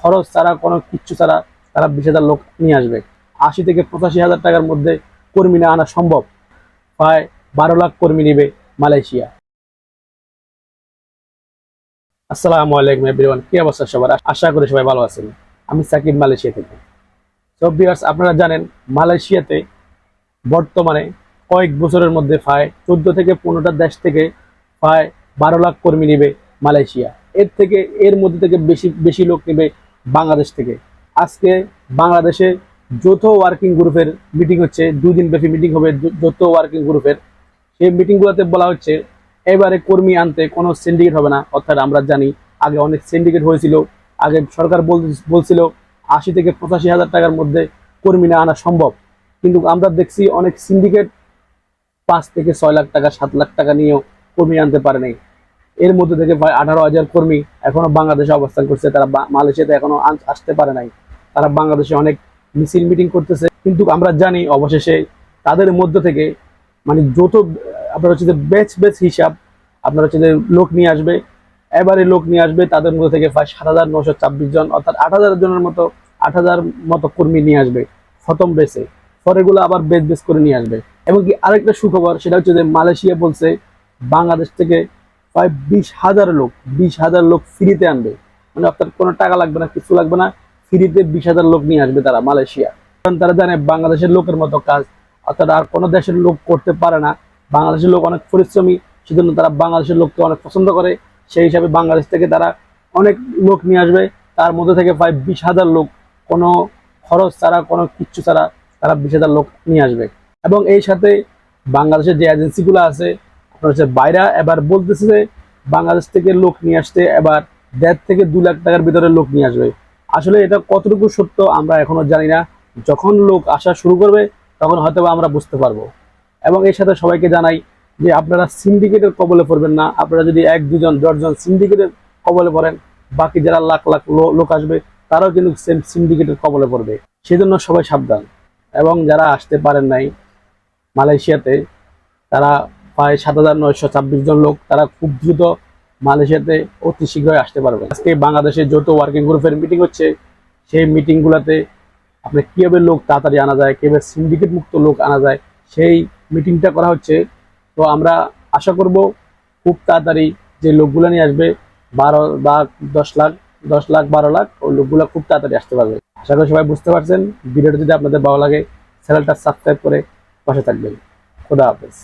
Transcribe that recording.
খরচ ছাড়া, কোনো কিচ্ছু ছাড়া তারা বিশ হাজার লোক নিয়ে আসবে। আশি থেকে পঁচাশি হাজার টাকার মধ্যে কর্মী না আনা সম্ভব। প্রায় বারো লাখ কর্মী নেবে মালয়েশিয়া। আসসালামু আলাইকুম এভরিওয়ান কি অবস্থা সবার? আশা করি সবাই ভালো আছেন। আমি সাকিব মালয়েশিয়া থেকে। সো ভিউয়ার্স আপনারা জানেন, মালয়েশিয়াতে বর্তমানে কয়েক বছরের মধ্যে প্রায় চোদ্দ থেকে পনেরোটা দেশ থেকে প্রায় বারো লাখ কর্মী নেবে মালয়েশিয়া। এর থেকে, এর মধ্যে থেকে বেশি বেশি লোক নেবে বাংলাদেশ থেকে। আজকে বাংলাদেশে যৌথ ওয়ার্কিং গ্রুপের মিটিং হচ্ছে, দুই দিন ব্যাপী মিটিং হবে যৌথ ওয়ার্কিং গ্রুপের সেই মিটিংগুলোতে বলা হচ্ছে, এবারে কর্মী আনতে কোনো সিন্ডিকেট হবে না, অর্থাৎ আমরা জানি, আগে অনেক সিন্ডিকেট হয়েছিল, আগে সরকার বল- বলছিল আশি থেকে পঁচাশি হাজার টাকার মধ্যে কর্মী না আনা সম্ভব। কিন্তু আমরা দেখছি অনেক সিন্ডিকেট পাঁচ থেকে ছয় লাখ টাকা, সাত লাখ টাকা নিয়েও কর্মী আনতে পারে নাই। এর মধ্যে থেকে প্রায় আঠারো হাজার কর্মী এখনও বাংলাদেশে অবস্থান করছে। তারা মালয়েশিয়াতে এখনও আসতে পারে নাই। তারা বাংলাদেশে অনেক মিছিল মিটিং করতেছে। কিন্তু আমরা জানি অবশেষে তাদের মধ্য থেকে মানে যত, আপনার হচ্ছে যে ব্যাচ ব্যাচ হিসাব, আপনার হচ্ছে যে লোক নিয়ে আসবে, এবারে লোক নিয়ে আসবে, তাদের মধ্যে থেকে প্রায় সাত হাজার নশো ছাব্বিশ জন, অর্থাৎ আট হাজার জনের মতো, আট হাজার মতো কর্মী নিয়ে আসবে প্রথম বেসে পরেগুলো আবার বেচ বেচ করে নিয়ে আসবে। এবং কি আরেকটা সুখবর, সেটা হচ্ছে যে মালয়েশিয়া বলছে, বাংলাদেশ থেকে প্রায় বিশ হাজার লোক, বিশ হাজার লোক ফ্রিতে আনবে। মানে অর্থাৎ কোনো টাকা লাগবে না, কিছু লাগবে না ফ্রিতে বিশ হাজার লোক নিয়ে আসবে তারা, মালয়েশিয়া। কারণ তারা জানে বাংলাদেশের লোকের মতো কাজ, অর্থাৎ আর কোনো দেশের লোক করতে পারে না। বাংলাদেশের লোক অনেক পরিশ্রমী, সেজন্য তারা বাংলাদেশের লোককে অনেক পছন্দ করে। সেই হিসাবে বাংলাদেশ থেকে তারা অনেক লোক নিয়ে আসবে। তার মধ্যে থেকে প্রায় বিশ হাজার লোক কোনো খরচ ছাড়া, কোনো কিচ্ছু ছাড়া তারা বিশ হাজার লোক নিয়ে আসবে। এবং এই সাথে বাংলাদেশের যে এজেন্সিগুলো আছে আপনার হচ্ছে বাইরা এবার বলতেছে যে বাংলাদেশ থেকে লোক নিয়ে আসতে, এবার দেড় থেকে দু লাখ টাকার ভিতরে লোক নিয়ে আসবে। আসলে এটা কতটুকু সত্য আমরা এখনও জানি না। যখন লোক আসা শুরু করবে, তখন হয়তো আমরা বুঝতে পারব। এবং এর সাথে সবাইকে জানাই যে আপনারা সিন্ডিকেটের কবলে পড়বেন না। আপনারা যদি এক, দুজন, দশজন সিন্ডিকেটের কবলে পড়েন, বাকি যারা লাখ লাখ লোক আসবে, তারাও কিন্তু সেম সিন্ডিকেটের কবলে পড়বে। সেজন্য সবাই সাবধান। এবং যারা আসতে পারেন নাই মালয়েশিয়াতে, তারা প্রায় সাত হাজার নয়শো ছাব্বিশ জন লোক তারা খুব দ্রুত মালয়েশিয়াতে অতি শীঘ্রই আসতে পারবে। আজকে বাংলাদেশের যৌথ ওয়ার্কিং গ্রুপের মিটিং হচ্ছে। সেই মিটিংগুলোতে আপনি কীভাবে লোক তাড়াতাড়ি আনা যায় কীভাবে সিন্ডিকেট মুক্ত লোক আনা যায়, সেই মিটিংটা করা হচ্ছে। তো আমরা আশা করব খুব তাড়াতাড়ি যে লোকগুলো নিয়ে আসবে, বারো বা দশ লাখ দশ লাখ, বারো লাখ, ওই লোকগুলো খুব তাড়াতাড়ি আসতে পারবে। আশা করি সবাই বুঝতে পারছেন। ভিডিওটা যদি আপনাদের ভালো লাগে, চ্যানেলটা সাবস্ক্রাইব করে পাশে থাকবেন। খোদা হাফেজ।